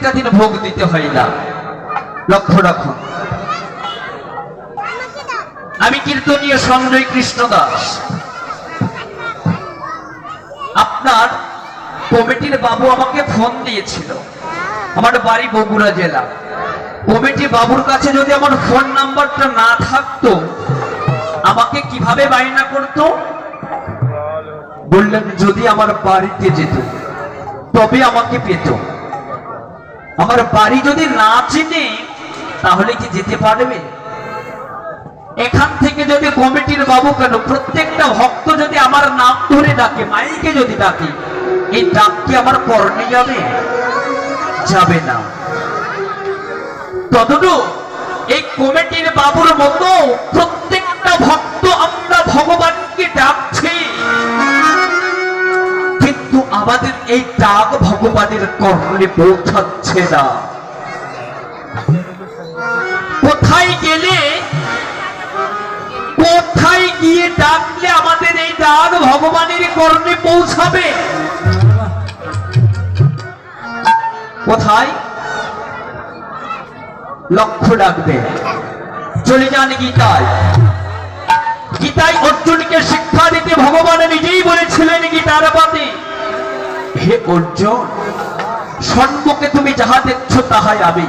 প্রত্যেকটা দিন ভোগ দিতে হয় না। লক্ষ্য রাখুন। আমি কীর্তনীয় সঞ্জয় কৃষ্ণ দাস। আপনার কমিটির বাবু আমাকে ফোন দিয়েছিল। আমার বাড়ি বগুড়া জেলা। কমিটি বাবুর কাছে যদি আমার ফোন নাম্বারটা না থাকতো, আমাকে কীভাবে বায়না করতো? বললেন, যদি আমার বাড়িতে যেত, তবে আমাকে পেত। আমার বাড়ি যদি না চিনে, তাহলে কি যেতে পারবে? এখান থেকে যদি কমিটির বাবু কেন, প্রত্যেকটা ভক্ত যদি আমার নাম ধরে ডাকে, মাইকে যদি ডাকে, এই ডাক কি আমার কর্ণে যাবে? যাবে না। তদনু এই কমিটির বাবুর মতো প্রত্যেকটা ভক্ত আমরা ভগবানকে ডাকছি। কিন্তু আমাদের এই ডাক ভগবানের কর্ণে পৌঁছাচ্ছে না। কোথায় গেলে? কোথায় গিয়ে ডাকলে আমাদের এই ডাক ভগবানের কর্ণে পৌঁছাবে? কোথায়? লক্ষ্য ডাকবে। চলে যান গীতায়। গীতায় অর্জুনকে শিক্ষা দিতে ভগবান নিজেই বলেছিলেন গীতার পাতে হে অর্জুন সম্মুখে তুমি যাহা দেখছ তাহাই আমি।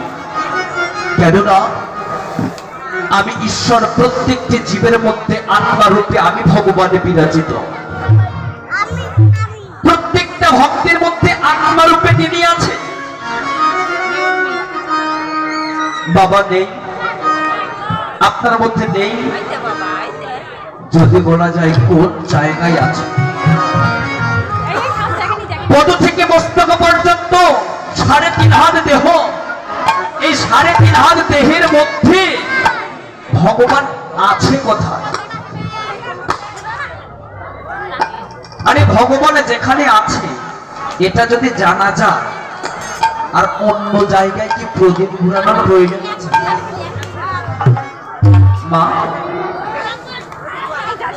কেননা আমি ঈশ্বর প্রত্যেকটি জীবের মধ্যে আত্মা রূপে আমি ভগবানে বিরাজিত। প্রত্যেকটা ভক্তের মধ্যে আত্মা রূপে তিনি আছে বাবা নেই আপনার মধ্যে নেই। যদি বলা যায় কোন জায়গায় আছে পদ থেকে মস্তক পর্যন্ত সাড়ে তিন হাত দেহ। এই সাড়ে তিন হাত দেহের মধ্যে ভগবান আছে কোথায়? আরে ভগবান যেখানে আছে, এটা যদি জানা যায়, আর অন্য জায়গায় কি প্রদীপ ঘুরানোর প্রয়োজন মা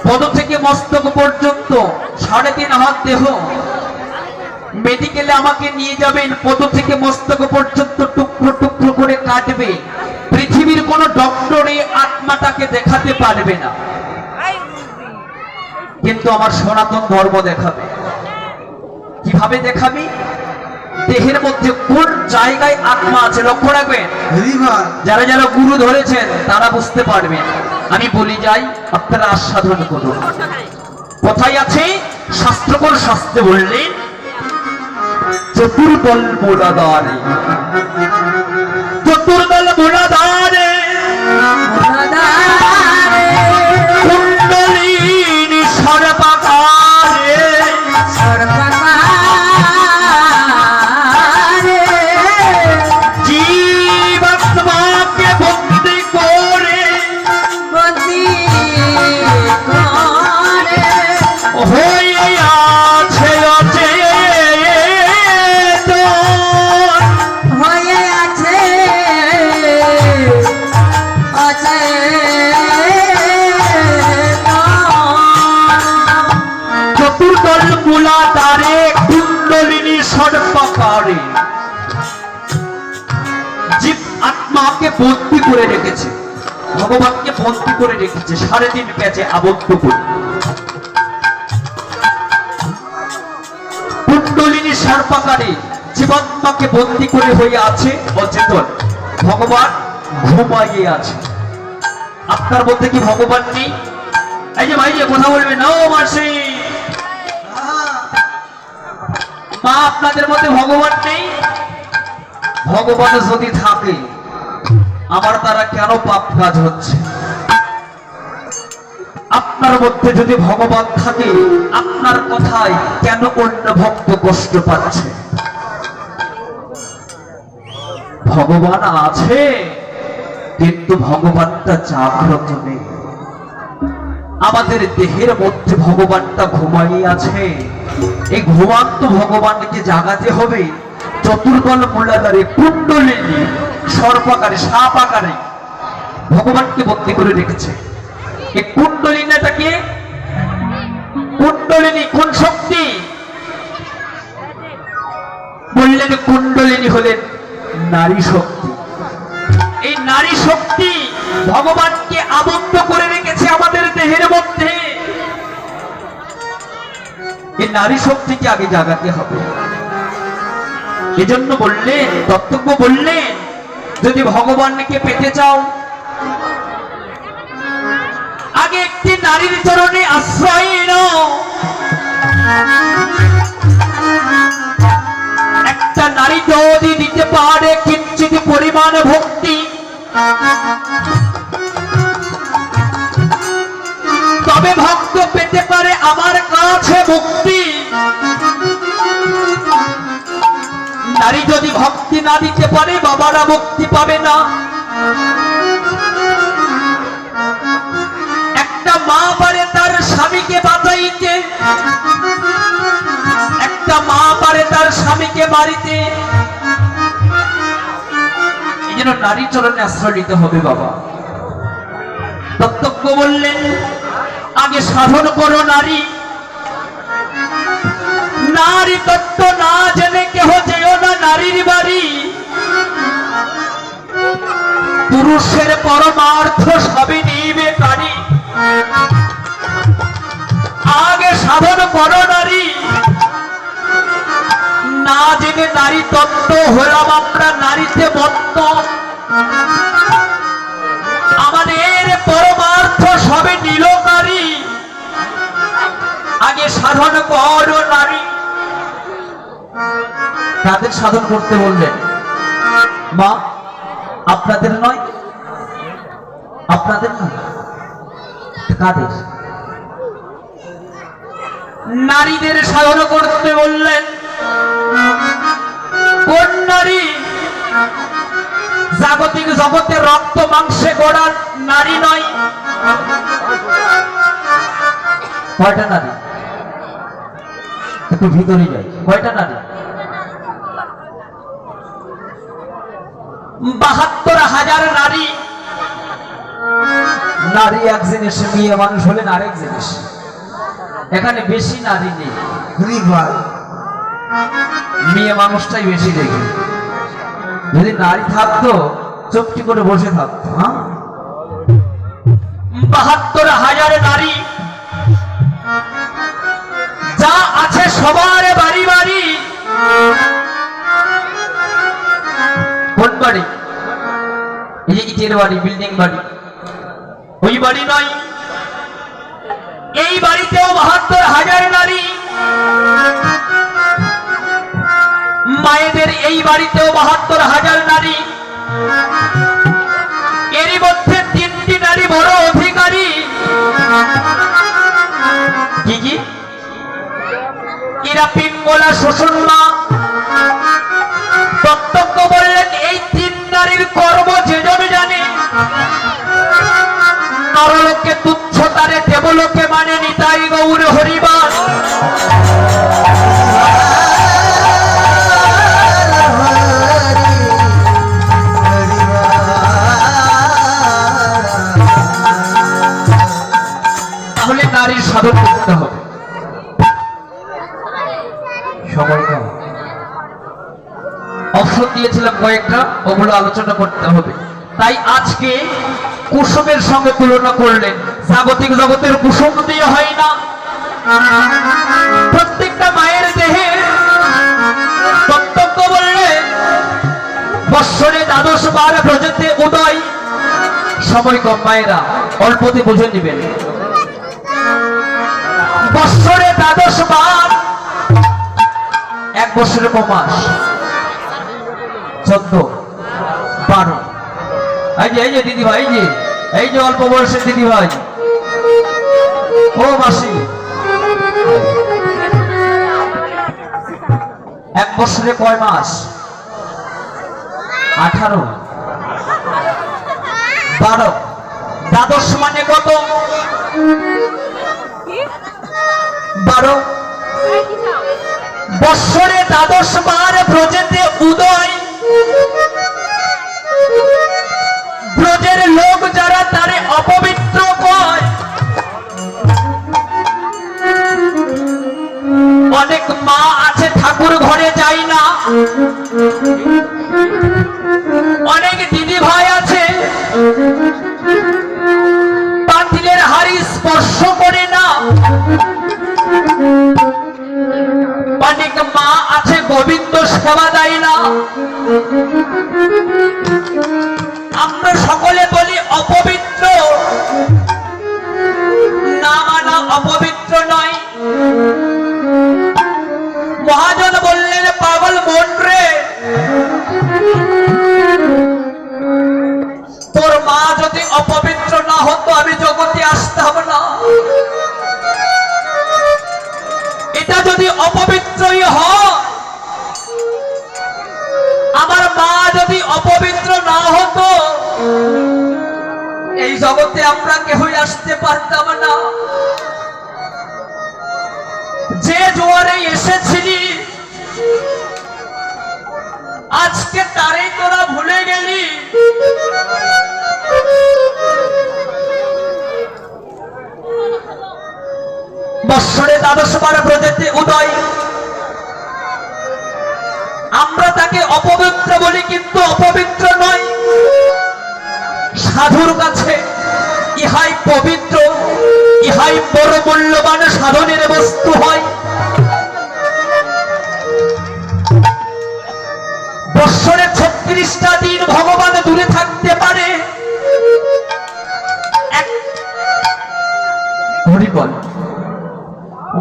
পদ থেকে মস্তক পর্যন্ত সাড়ে তিন হাত দেহ মেডিকেলে আমাকে নিয়ে যাবেন পদ থেকে মস্তক পর্যন্ত টুকরো টুকরো করে কাটবে। পৃথিবীর কোন ডক্টর এই আত্মাটাকে দেখাতে পারবে না। কিন্তু আমার সনাতন ধর্ম দেখাবে। কীভাবে দেখাবে? দেহের মধ্যে কোন জায়গায় আত্মা আছে লক্ষ্য রাখবেন? যারা যারা গুরু ধরেছেন তারা বুঝতে পারবেন আমি বলি যাই আপনারা আস্বাদন করুন। কোথায় আছে? শাস্ত্রকর শাস্ত্রে বললেন চতুর্দল মোলাদারে চতুর্দল মোলাদারে আত্মাকে বন্দি করে রেখেছে। ভগবানকে বন্দি করে রেখেছে। সাড়ে তিন প্যাচে আবদ্ধ করে। কুণ্ডলিনী সর্বাকারে জীবাত্মাকে বন্দি করে হয়ে আছে অচেতন। ভগবান ঘুমাইয়ে আছে। আপনার মধ্যে কি ভগবান নেই? এই যে ভাই যে কথা বলবে না ও মাসি! মা, আপনাদের মধ্যে ভগবান নেই? ভগবান যদি থাকে আমার দ্বারা কেন পাপ কাজ হচ্ছে? আপনার মধ্যে যদি ভগবান থাকে, আপনার কথায় কেন অন্য ভক্ত কষ্ট পাচ্ছে? ভগবান আছে, কিন্তু ভগবানটা জাগ্রত নেই। আমাদের দেহের মধ্যে ভগবানটা ঘুমাই আছে। এই ঘুমান্ত ভগবানকে জাগাতে হবে, চতুর্বল মূলাধারে কুণ্ডলিনী। সর্বাকারে সাপ আকারে ভগবানকে বন্দি করে রেখেছে। এই কুণ্ডলিনাটাকে কুণ্ডলিনী কোন শক্তি? বললেন, কুণ্ডলিনী হলেন নারী শক্তি। এই নারী শক্তি ভগবানকে আবদ্ধ করে রেখেছে আমাদের দেহের মধ্যে। এই নারী শক্তিকে আগে জাগাতে হবে। এজন্য বললেন দত্তজ্ঞ বললেন যদি ভগবানকে পেতে চাও, আগে একটি নারীর চরণে আশ্রয় নাও। একটা নারী যদি দিতে পারে কিঞ্চিত পরিমাণ ভক্তি, তবে ভক্ত পেতে পারে আমার কাছে মুক্তি নারী যদি ভক্তি না দিতে পারে, বাবারা মুক্তি পাবে না। একটা মা পারে তার স্বামীকে বাঁচাইতে, একটা মা পারে তার স্বামীকে মারিতে। এই জন্য নারী চরণে আশ্রয় নিতে হবে বাবা। তত্ত্বজ্ঞ বললেন, আগে সাধন করো নারী। নারী তত্ত্ব না জেনে কেহ যেও না নারীর বাড়ি। পুরুষের পরমার্থ সবই নিবে কারি আগে সাধন করো নারী। না জেনে নারী তত্ত্ব হলাম আমরা নারীতে বত্ত আমাদের পরমার্থ সবে নীলকারী আগে সাধন করো নারী। তাদের সাধন করতে বললেন। মা, আপনাদের নয়, আপনাদের কাদের? নারীদের সাধন করতে বললেন। কোন নারী? জাগতিক জগতে রক্ত, মাংসে গড়ার নারী নয়। কয়টা নারী? একটু ভিতরে যাই। কয়টা নারী? বাহাত্তর হাজার নারী। নারী এক জিনিস মেয়ে মানুষ হলেন আরেক জিনিস। এখানে বেশি নারী নেই। মেয়ে মানুষটাই বেশি দেখে। যদি নারী থাকতো চুপটি করে বসে থাকতো হ্যাঁ? বাহাত্তর হাজার নারী। যা আছে সবার বাড়ি বাড়ি। বাড়ি। ইটের বাড়ি বিল্ডিং বাড়ি। ওই বাড়ি নয়। এই বাড়িতেও বাহাত্তর হাজার নারী। মায়েদের এই বাড়িতেও বাহাত্তর হাজার নারী। মধ্যে তিনটি নারী বড় অধিকারী। কি কি? এরা পিঙ্গলা মা। এই তিন নারীর কর্ম যেজন জানে নরলোকে তুচ্ছ, তারে দেবলোকে মানে নিতাই গৌর হরিবার। তাহলে সময় দিয়েছিলাম কয়েকটা। ওগুলো আলোচনা করতে হবে। তাই আজকে কুসুমের সঙ্গে তুলনা করলেন জাগতিক জগতের কুসুম দিয়ে হয় না। প্রত্যেকটা মায়ের দেহে কর্তব্য বললে, বৎসরে দ্বাদশ বার ব্রজেতে উদয়। সময় কম মায়েরা, অল্পতে বুঝে নেবেন। বৎসরে দ্বাদশ বার, এক বছরে কমাস মাস। চোদ্দ। বারো। এই যে এই যে দিদি ভাই যে, এই যে অল্প বয়সের দিদি ভাই। ও মাসি। এক বছরে কয় মাস? আঠারো। বারো। দ্বাদশ মানে কত? বারো। বৎসরে দ্বাদশ বার ব্রজেতে উদয় অনেক দিদি ভাই আছে। পাতিলের হাড়ি স্পর্শ করে না। অনেক মা আছে, গোবিন্দ সেবা দেয় না। জগতে আমরা কেউই আসতে পারতাম না। যে জোয়ারে এসেছিলি, আজকে তারেই তোরা ভুলে গেলি। বৎসরে দ্বাদশ বার ব্রজেতে উদয়। আমরা তাকে অপবিত্র বলি, কিন্তু অপবিত্র নয়, সাধুর কাছে। ইহাই পবিত্র, ইহাই বড় মূল্যবান সাধনের বস্তু হয়। বৎসরে ছত্রিশটা দিন ভগবান দূরে থাকতে পারে।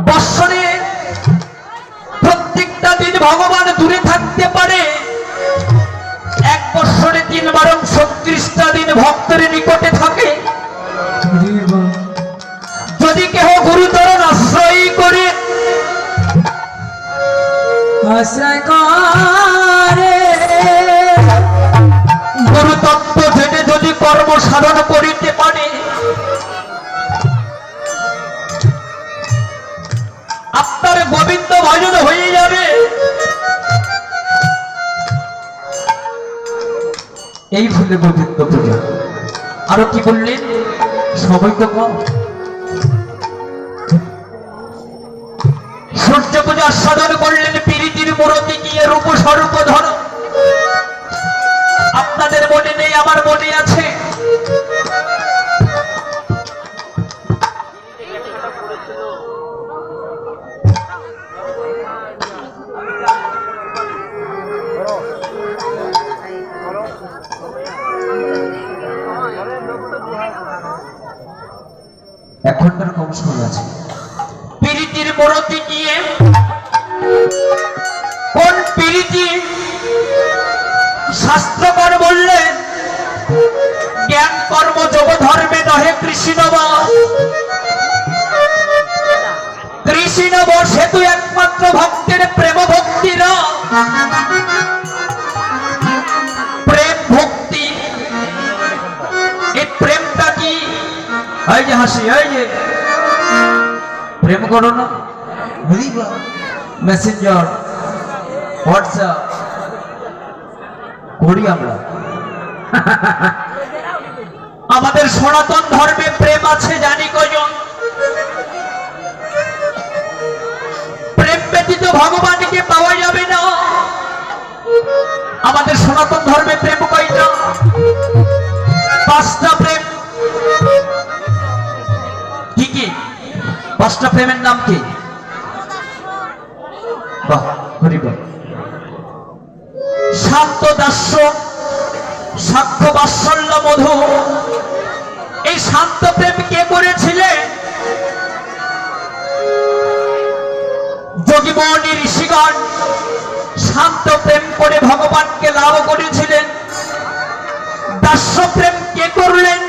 বৎসরে প্রত্যেকটা দিন ভগবান দূরে থাকতে পারে। এক বৎসরে তিন বারং ছত্রিশটা দিন ভক্তের নিকটে থাকে। গুরু তত্ত্ব জেনে যদি কর্ম সাধন করিতে পারে আপনার গোবিন্দ ভজন হয়ে যাবে। এই ভুলে গোবিন্দ পূজা। আরও কি বললেন? সময় তো কম। সূর্য পূজা সাধন করলেন মূরতি গিয়ে রূপ স্বরূপ ধর। আপনাদের মনে নেই, আমার মনে আছে। এক ঘণ্টার কম সময় আছে। পিরিতির মূরতি গিয়ে শাস্ত্রকর বললেন, জ্ঞান কর্ম যোগ ধর্মে নহে কৃষ্ণ কৃষ্ণ সেতু একমাত্র ভক্তের প্রেম ভক্তি না। প্রেম ভক্তি। এই প্রেমটা কি? এই যে হাসি, এই যে। প্রেম করো না। Messenger WhatsApp. করি আমরা। আমাদের সনাতন ধর্মে প্রেম আছে, জানি কজন। প্রেম ব্যতীত ভগবানকে পাওয়া যাবে না। আমাদের সনাতন ধর্মে প্রেম কয়টা? পাঁচটা প্রেম। কি কি পাঁচটা প্রেমের নাম কি? দাস্য সাক্ষ্য বাৎসল্য মধু। এই শান্ত প্রেম কে করেছিলেন যোগীমণি ঋষিগণ, শান্ত প্রেম করে ভগবানকে লাভ করেছিলেন। দাস্য প্রেম কে করলেন?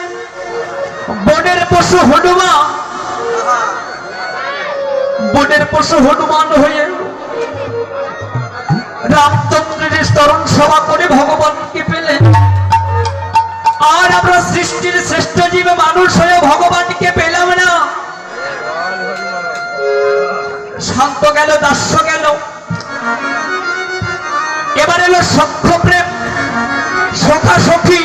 বনের পশু হনুমান। বনের পশু হনুমান হয়ে রামচন্দ্রের স্তরণ সভা পেলেন। আর আমরা সৃষ্টির শ্রেষ্ঠ জীব মানুষ হয়ে ভগবানকে পেলাম না। শান্ত গেল, দাস্য গেল। এবার এলো সখ্য প্রেম সখা সখী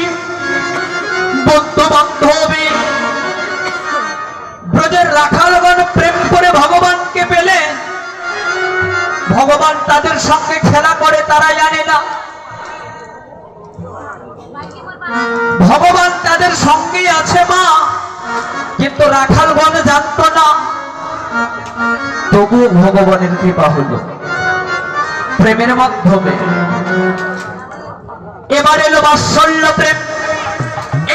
বন্ধু বান্ধবী ব্রজের রাখালগণ প্রেম করে ভগবানকে পেলেন ভগবান তাদের সঙ্গে খেলা করে, তারা জানে না। ভগবান তাদের সঙ্গেই আছে মা, কিন্তু রাখালগণ জানতো না। তবু ভগবানের কৃপা হলো। প্রেমের মাধ্যমে। এবার এলো বাৎসল্য প্রেম।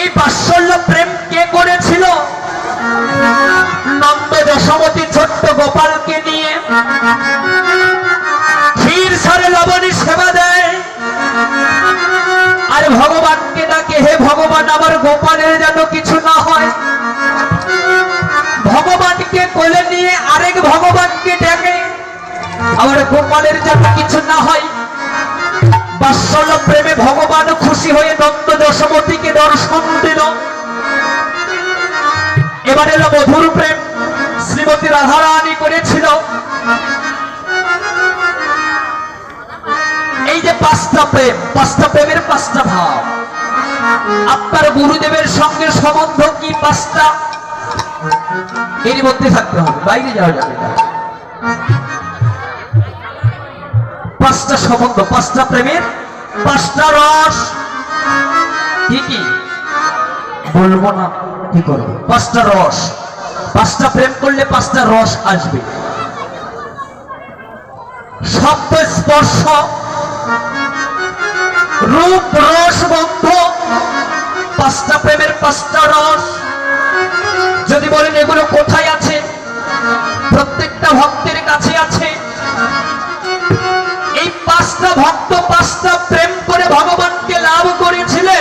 এই বাৎসল্য প্রেম কে করেছিল? নন্দ যশোমতী ছোট্ট গোপালকে নিয়ে। লবণী সেবা দেয়। আর ভগবানকে ডাকে, হে ভগবান, আমার গোপালের যেন কিছু না হয়। ভগবানকে কোলে নিয়ে আরেক ভগবানকে ডেকে, আমার গোপালের যেন কিছু না হয়। বাৎসল্য প্রেমে ভগবান খুশি হয়ে নন্দ যশোমতীকে দর্শন দিল। এবার এলো মধুর প্রেম শ্রীমতী রাধারানী করেছিল। এই যে পাঁচটা প্রেম, পাঁচটা প্রেমের পাঁচটা ভাব। আপনার গুরুদেবের সঙ্গে সম্বন্ধ কি পাঁচটা? এর মধ্যে থাকতে হবে, বাইরে যাওয়া যাবে না। পাঁচটা সম্বন্ধ, পাঁচটা প্রেমের পাঁচটা রস। কি কি বলব না, কি করব? পাঁচটা রস। পাঁচটা প্রেম করলে পাঁচটা রস আসবে। শব্দ স্পর্শ রূপ রস বন্ধ পাঁচটা প্রেমের পাঁচটা রস। যদি বলেন এগুলো কোথায় আছে? প্রত্যেকটা ভক্তের কাছে আছে। এই পাঁচটা ভক্ত, পাঁচটা প্রেম করে ভগবানকে লাভ করেছিলে,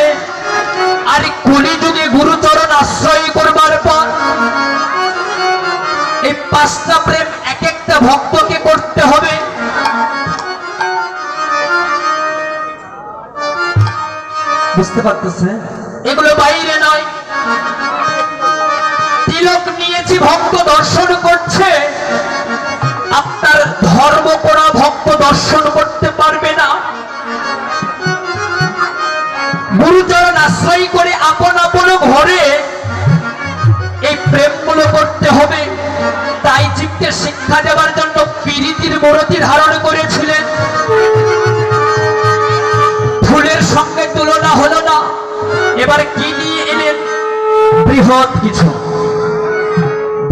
আর কলিযুগে গুরুচরণ আশ্রয় করবার পর এই পাঁচটা প্রেম এক একটা ভক্তকে করতে হবে। বুঝতে পারতেছে? এগুলো বাইরে নয়। তিলক নিয়েছি, ভক্ত দর্শন করছে। আপনার ধর্ম করা ভক্ত দর্শন করতে পারবে না। গুরুচরণ আশ্রয় করে আপন আপন ঘরে এই প্রেমগুলো করতে হবে। তাই জীবকে শিক্ষা দেওয়ার জন্য পিরিতির মূরতি ধারণ করেছিলেন এবার কি নিয়ে এলেন? বৃহৎ কিছু।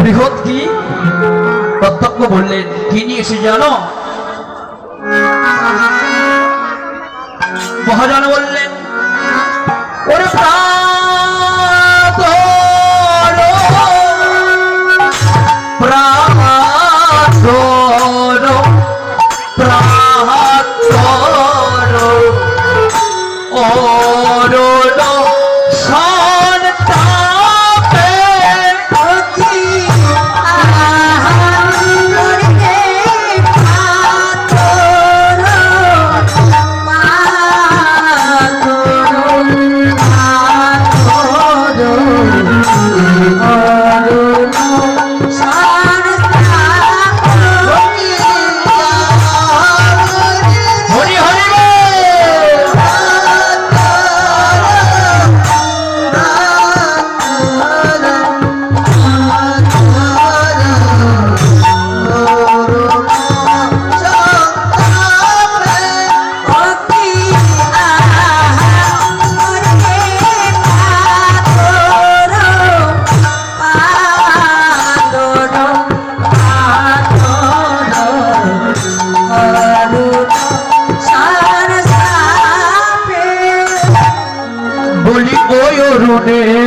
বৃহৎ কি? প্রত্যক্ষ বললেন, কি নিয়ে এসে জানো? মহাজন বললেন be